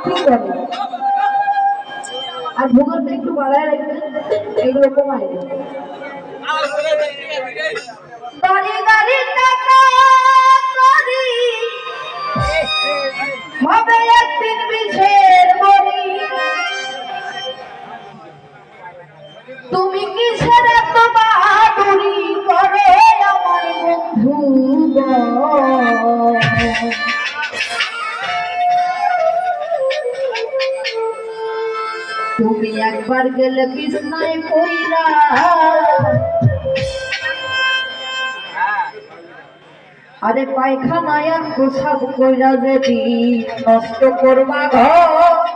আপনি জানেন। আর ভূগোলটা একটু বাড়ায় রাখবেন এগুলো কমায় গাড়ি তুমি একবার গেলে কৃষ্ণায় কইরা আরে পায়খানায় আর পোশাক কইরা যদি নষ্ট করবা ঘর,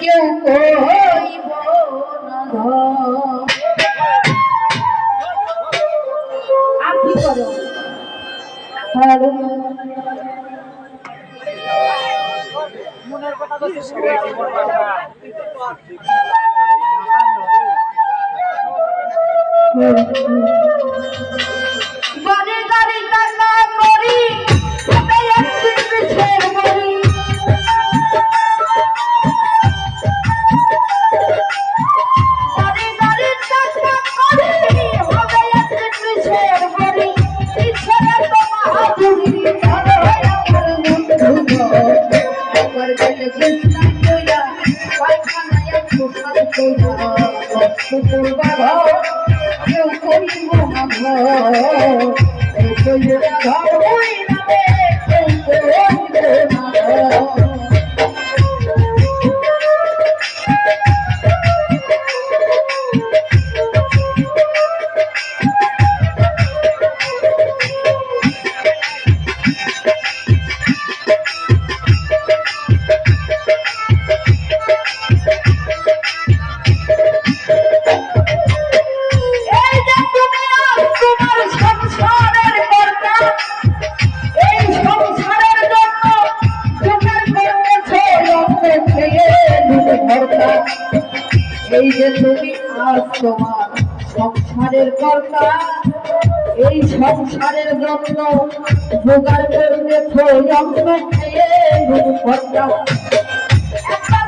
কেউ কইব না ঘর। আর কি করো? হ্যালো গাড়ি কেউ করিব না কেউ করিব না এই যে তুমি আজ তোমার সংসারের কর্তা, এই সংসারের জন্য জোগাড় করতে রক্ত খেয়ে কর্তা। একবার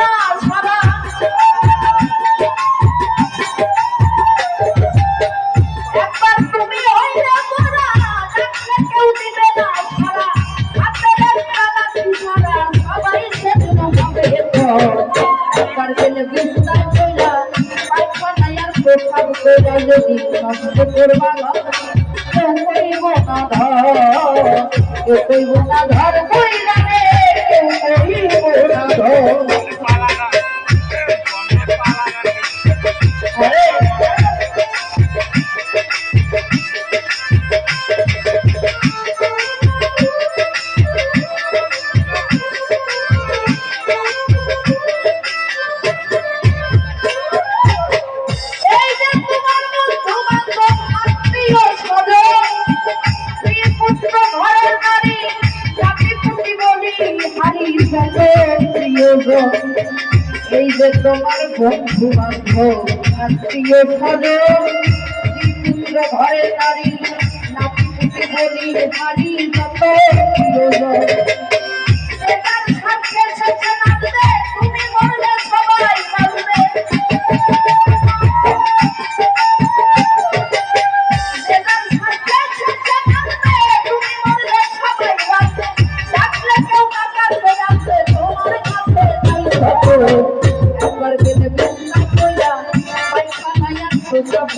না ধর কইরা রে কইব না ধর প্রিয়জন এই যে তোমার বন্ধু বান্ধব আত্মীয় স্বজন পুত্র ঘরের নারী নাতি বলি নারী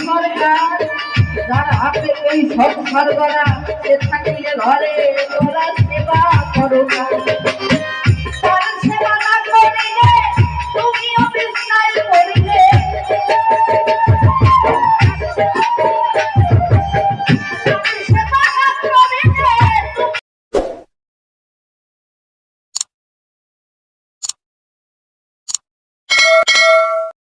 সরকার যার হাতে এই সংসার গড়া সে থাকিলে ঘরে তোরা সেবা করো